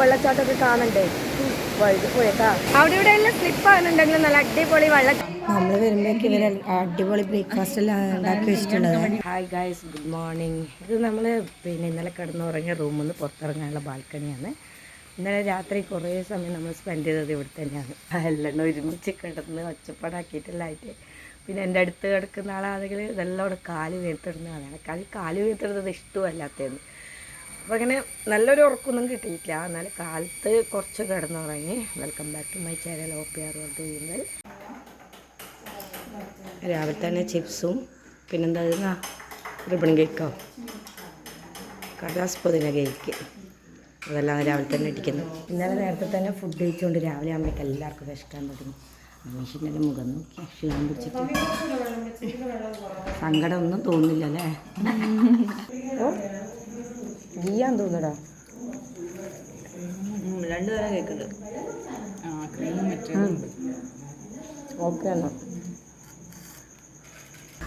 വെള്ളച്ചാട്ടമൊക്കെ കാണണ്ടേ? വഴുതിപ്പോയേക്കാ അവിടെ ഇവിടെ എല്ലാം സ്ലിപ്പ് നല്ല അടിപൊളി വെള്ള നമ്മൾ വരുമ്പോഴേക്ക് ഇവർ അടിപൊളി ബ്രേക്ക്ഫാസ്റ്റ് എല്ലാം ഉണ്ടാക്കി വെച്ചിട്ടുള്ളത്. ഹായ് ഗായ്സ് ഗുഡ് മോർണിംഗ് ഇത് നമ്മൾ പിന്നെ ഇന്നലെ കിടന്നുറങ്ങിയ റൂമിൽ നിന്ന് പുറത്തിറങ്ങാനുള്ള ബാൽക്കണിയാണ്. ഇന്നലെ രാത്രി കുറേ സമയം നമ്മൾ സ്പെൻഡ് ചെയ്തത് ഇവിടെ തന്നെയാണ്. എല്ലാം ഒരുമിച്ച് കിടന്ന് ഒച്ചപ്പാടാക്കിയിട്ടില്ലായിട്ട് പിന്നെ എന്റെ അടുത്ത് കിടക്കുന്ന ആളാണെങ്കിൽ ഇതെല്ലാം അവിടെ കാൽ വീർത്തിടുന്നതാണ്. അത് കാൽ വീർത്തിടുന്നത് ഇഷ്ടമല്ലാത്തതെന്ന്. അപ്പോൾ അങ്ങനെ നല്ലൊരു ഉറക്കൊന്നും കിട്ടിയിട്ടില്ല. എന്നാലും കാലത്ത് കുറച്ച് കിടന്നുറങ്ങി. Welcome back to my channel O P R ചെയ്യുന്നത് രാവിലെ തന്നെ ചിപ്സും പിന്നെന്താ റിബൺ കേക്കോ കടാസ് പൊതിന കേക്ക് അതെല്ലാം രാവിലെ തന്നെ ഇടിക്കുന്നു ഇന്നലെ നേരത്തെ തന്നെ ഫുഡ് കഴിച്ചുകൊണ്ട് രാവിലെ ആകുമ്പോഴേക്ക് എല്ലാവർക്കും വിശക്കാൻ തുടങ്ങി. അമ്മീഷിന്റെ മുഖം നോക്കി. ക്ഷീണം പിടിച്ചിട്ട് സങ്കടമൊന്നും തോന്നില്ല അല്ലേ? ഗീയാൻ തോന്നടാ രണ്ടു തരം കേക്കുണ്ട്. ഓക്കെ എന്നാ.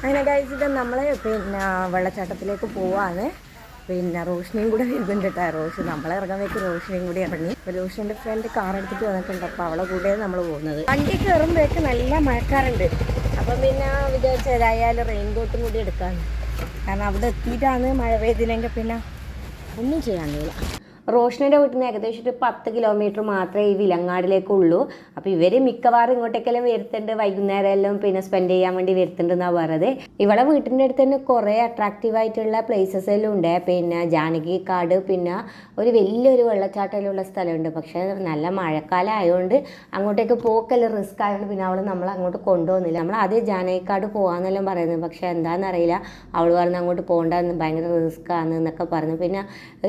അങ്ങനെ കഴിച്ചിട്ട് നമ്മൾ പിന്നെ വെള്ളച്ചാട്ടത്തിലേക്ക് പോവാണ്. പിന്നെ റോഷിനിയും കൂടെ വരുന്നുണ്ട് കേട്ടോ റോഷി നമ്മളെ ഇറങ്ങാൻ വെച്ച് റോഷിനിയും കൂടി ഇറങ്ങി. അപ്പോൾ റോഷിന്റെ ഫ്രണ്ട് കാർ എടുത്തിട്ട് വന്നിട്ടുണ്ട്. അപ്പോൾ അവളെ കൂടെയാണ് നമ്മൾ പോകുന്നത്. വണ്ടി കയറുമ്പോഴേക്ക് നല്ല മഴക്കാറുണ്ട്. അപ്പം പിന്നെ വിചാരിച്ചതായാലും റെയിൻ കോട്ടും കൂടി എടുക്കാമെന്ന് കാരണം അവിടെ എത്തിയിട്ടാണ് മഴ പെയ്തില്ലെങ്കിൽ പിന്നെ ഒന്നും ചെയ്യാൻ കഴിയില്ല റോഷനിയുടെ വീട്ടിൽ നിന്ന് ഏകദേശം ഒരു പത്ത് കിലോമീറ്റർ മാത്രമേ ഈ വിലങ്ങാടിലേക്കുള്ളൂ. അപ്പോൾ ഇവർ മിക്കവാറും ഇങ്ങോട്ടേക്കെല്ലാം വരുത്തുന്നുണ്ട് വൈകുന്നേരം എല്ലാം പിന്നെ സ്പെൻഡ് ചെയ്യാൻ വേണ്ടി വരുത്തുന്നുണ്ടെന്നാണ് പറയുന്നത് ഇവിടെ വീട്ടിന്റെ അടുത്ത് തന്നെ കുറേ അട്രാക്റ്റീവ് ആയിട്ടുള്ള പ്ലേസസ് എല്ലാം ഉണ്ട്. പിന്നെ ജാനകി കാട് പിന്നെ ഒരു വലിയൊരു വെള്ളച്ചാട്ടമുള്ള സ്ഥലമുണ്ട്. പക്ഷേ നല്ല മഴക്കാലം ആയതുകൊണ്ട് അങ്ങോട്ടേക്ക് പോക്കെല്ലാം റിസ്ക് ആയതുകൊണ്ട് പിന്നെ അവൾ നമ്മൾ അങ്ങോട്ട് കൊണ്ടുപോകുന്നില്ല നമ്മൾ ആദ്യം ജാനകിക്കാട് പോകാമെന്നെല്ലാം പറയുന്നത്. പക്ഷേ എന്താണെന്നറിയില്ല അവൾ പറഞ്ഞ് അങ്ങോട്ട് പോകേണ്ട ഭയങ്കര റിസ്ക് ആണ് എന്നൊക്കെ പറഞ്ഞു. പിന്നെ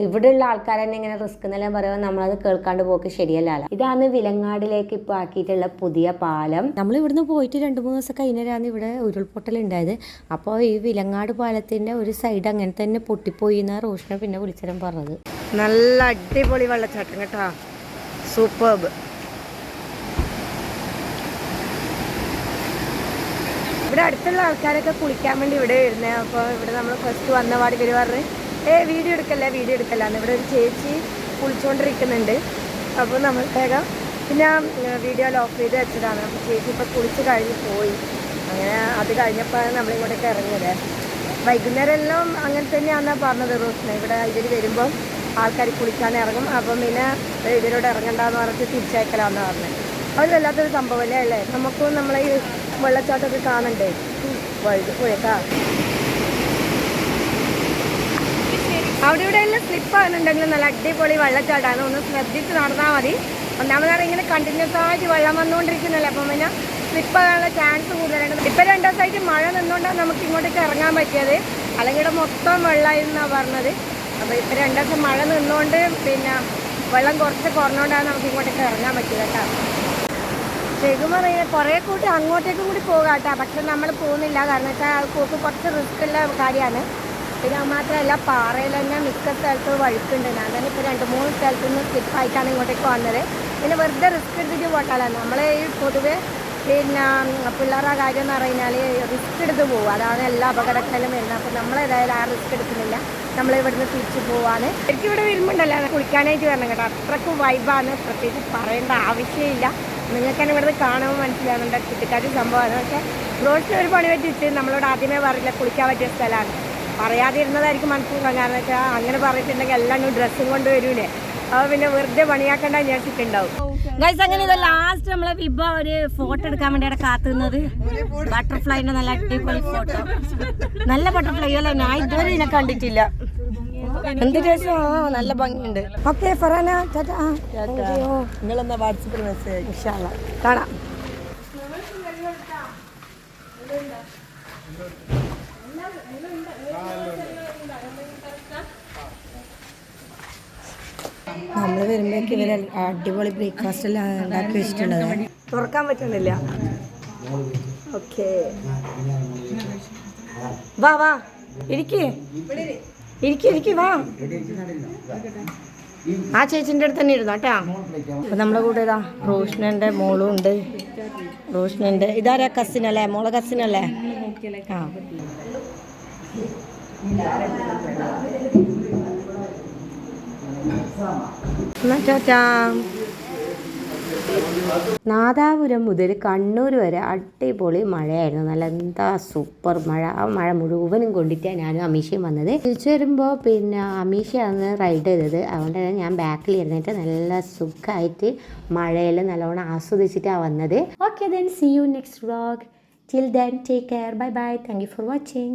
ഇവിടെയുള്ള ആൾക്കാർ ഇങ്ങനെ റിസ്ക് എന്നെല്ലാം പറയുമ്പോൾ നമ്മളത് കേൾക്കാണ്ട് പോക്ക് ശരിയല്ലല്ലോ ഇതാണ് വിലങ്ങാടിലേക്ക് ഇപ്പോൾ ആക്കിയിട്ടുള്ള പുതിയ പാലം. നമ്മൾ ഇവിടുന്ന് പോയിട്ട് രണ്ട് മൂന്ന് ദിവസം കഴിഞ്ഞാലാണ് ഇവിടെ ഉരുൾപൊട്ടൽ ഉണ്ടായത് അപ്പോൾ ഈ വിലങ്ങാട് പാലത്തിന്റെ ഒരു സൈഡ് അങ്ങനെ തന്നെ പൊട്ടിപ്പോയി എന്നാണ് റോഷനെ പിന്നെ വിളിച്ചരം പറഞ്ഞത്. നല്ല അടിപൊളി വെള്ളച്ചാട്ടം കേട്ടോ. സൂപ്പർബ് ഇവിടെ അടുത്തുള്ള ആൾക്കാരൊക്കെ കുളിക്കാൻ വേണ്ടി ഇവിടെ വരുന്നത് അപ്പോൾ ഇവിടെ നമ്മൾ ഫസ്റ്റ് വന്ന പാടി ഇവർ പറഞ്ഞ് ഏ വീഡിയോ എടുക്കല്ല വീഡിയോ എടുക്കല്ലാന്ന്. ഇവിടെ ഒരു ചേച്ചി കുളിച്ചുകൊണ്ടിരിക്കുന്നുണ്ട് അപ്പോൾ നമ്മൾ വേഗം പിന്നെ വീഡിയോ ഓഫ് ചെയ്ത് വെച്ചതാണ്. അപ്പോൾ ചേച്ചി ഇപ്പോൾ കുളിച്ച് കഴിഞ്ഞ് പോയി. അങ്ങനെ അത് കഴിഞ്ഞപ്പോഴാണ് നമ്മൾ ഇങ്ങോട്ടേക്ക് ഇറങ്ങിയത്. വൈകുന്നേരം എല്ലാം അങ്ങനെ തന്നെയാണെന്നാണ് പറഞ്ഞത് റോസിന്. ഇവിടെ ഇവർ വരുമ്പം ആൾക്കാർ കുളിക്കാൻ ഇറങ്ങും. അപ്പം പിന്നെ ഇവരോട് ഇറങ്ങണ്ടെന്ന് പറഞ്ഞിട്ട് തിരിച്ചയക്കലാന്ന് പറഞ്ഞത്. അത് വല്ലാത്തൊരു സംഭവമല്ലേ അല്ലേ? നമുക്കും നമ്മളെ ഈ വെള്ളച്ചാട്ടമൊക്കെ കാണണ്ടേ? വഴുതിപ്പോയേക്കാ അവിടെ ഇവിടെ എല്ലാം സ്ലിപ്പ് ആകുന്നുണ്ടെങ്കിൽ നല്ല അടിപൊളി വെള്ളച്ചാട്ടമാണ്. ഒന്ന് ശ്രദ്ധിച്ച് നടന്നാൽ മതി. ഒന്നാമതാണ് ഇങ്ങനെ കണ്ടിന്യൂസ് ആയിട്ട് വെള്ളം വന്നുകൊണ്ടിരിക്കുന്നല്ലേ? അപ്പം പിന്നെ സ്ലിപ്പ് ആകാനുള്ള ചാൻസ് കൂടുതലുണ്ട് ഇപ്പം രണ്ട് ദിവസമായിട്ട് മഴ നിന്നുകൊണ്ടാണ് നമുക്ക് ഇങ്ങോട്ടേക്ക് ഇറങ്ങാൻ പറ്റിയത്. അല്ലെങ്കിൽ ഇവിടെ മൊത്തം വെള്ളമായിരുന്നാണ് പറഞ്ഞത്. അപ്പോൾ ഇപ്പം രണ്ട് ദിവസം മഴ നിന്നുകൊണ്ട് പിന്നെ വെള്ളം കുറച്ച് കുറഞ്ഞുകൊണ്ടാണ് നമുക്ക് ഇങ്ങോട്ടേക്ക് ഇറങ്ങാൻ പറ്റിയത് കേട്ടോ. ശരിക്കും പറഞ്ഞാൽ കുറേ കൂട്ടി അങ്ങോട്ടേക്കും കൂടി പോകാം കേട്ടോ. പക്ഷെ നമ്മൾ പോകുന്നില്ല. കാരണം വെച്ചാൽ അത് കുറച്ച് റിസ്ക് ഉള്ള കാര്യമാണ്. പിന്നെ മാത്രമല്ല പാറയിൽ തന്നെ മിക്ക സ്ഥലത്തും വഴുക്കുണ്ട്. ഞാൻ തന്നെ ഇപ്പോൾ രണ്ട് മൂന്ന് സ്ഥലത്തു നിന്ന് സ്ലിപ്പായിട്ടാണ് ഇങ്ങോട്ടേക്ക് വന്നത്. പിന്നെ വെറുതെ റിസ്ക് എടുത്തിട്ട് പോട്ടാലോ നമ്മൾ ഈ പൊതുവെ പിന്നെ പിള്ളേരുടെ കാര്യം എന്ന് പറഞ്ഞാൽ റിസ്ക് എടുത്ത് പോകും അതാണ് എല്ലാ അപകടത്തിലും വരുന്നത്. അപ്പോൾ നമ്മളേതായാലും ആ റിസ്ക് എടുക്കുന്നില്ല. നമ്മൾ ഇവിടുന്ന് തിരിച്ചു പോവാണ്. എനിക്ക് ഇവിടെ വരുമ്പോണ്ടല്ലോ കുളിക്കാനായിട്ട് വരണം കേട്ടോ. അത്രയ്ക്ക് വൈബാണ് പ്രത്യേകിച്ച് പറയേണ്ട ആവശ്യമില്ല. നിങ്ങൾക്ക് തന്നെ ഇവിടുന്ന് കാണുമ്പോൾ മനസ്സിലാവുന്നുണ്ട്. ചുറ്റിക്കാട്ടി സംഭവമാണ് പക്ഷേ റോഡിന് ഒരു പണി പറ്റിച്ച് നമ്മളോട് ആദ്യമേ പറയില്ല കുളിക്കാൻ പറ്റിയ സ്ഥലമാണ്. പറയാതിരുന്നതായിരിക്കും മനസ്സിലാക്കാൻ കാരണം വെച്ചാൽ അങ്ങനെ പറഞ്ഞിട്ടുണ്ടെങ്കിൽ എല്ലാം ഡ്രസ്സും കൊണ്ട് വരൂലേ. അപ്പോൾ പിന്നെ വെറുതെ പണിയാക്കണ്ട വിചാരിച്ചിട്ടുണ്ടാവും. ഗൈസ് അങ്ങനെ ഇത് ലാസ്റ്റ് നമ്മളെ വിഭ ഒരു ഫോട്ടോ എടുക്കാൻ വേണ്ടിയാണ് കാത്തുന്നത്. ബട്ടർഫ്ലൈന്റെ നല്ല അടിപൊളി ഫോട്ടോ നല്ല ബട്ടർഫ്ലൈ അല്ലേ? ഞാൻ ഇതുവരെ ഇതിനെ കണ്ടിട്ടില്ല. എന്ത് നല്ല ഭംഗിയുണ്ട്. ഓക്കെ ഫറാന ചേട്ടാ നിങ്ങളെന്നാ വാട്സപ്പിൽ മെസ്സേജ് കാണാം. നമ്മൾ വരുമ്പോക്ക് ഇവർ അടിപൊളി ബ്രേക്ക്ഫാസ്റ്റ് എല്ലാം ഉണ്ടാക്കി വെച്ചിട്ടുള്ളത്. തുറക്കാൻ പറ്റുന്നില്ല. ഓക്കെ വാ വാ. ഇരിക്കേ. ഇരിക്കേ ഇരിക്കേ വാ. ആ ചേച്ചിന്റെ അടുത്ത് തന്നെ ഇരുന്നോ കേട്ടാ? അപ്പൊ നമ്മുടെ കൂടെ ഇതാ റോഷ്നന്റെ മോളും ഉണ്ട്. റോഷ്നന്റെ ഇതാരാ കസിനല്ലേ മോളെ കസിനല്ലേ നാദാപുരം മുതൽ കണ്ണൂർ വരെ അടിപൊളി മഴയായിരുന്നു. നല്ല എന്താ സൂപ്പർ മഴ. ആ മഴ മുഴുവനും കൊണ്ടിട്ടാണ് ഞാനും അമീഷയും വന്നത്. തിരിച്ചു വരുമ്പോൾ പിന്നെ അമീഷയാണ് റൈഡ് ചെയ്തത്. അതുകൊണ്ട് തന്നെ ഞാൻ ബാക്കിൽ ഇരുന്നിട്ട് നല്ല സുഖമായിട്ട് മഴയിൽ നല്ലോണം ആസ്വദിച്ചിട്ടാണ് വന്നത്. Okay then see you next vlog Till then, take care. Bye bye. Thank you for watching.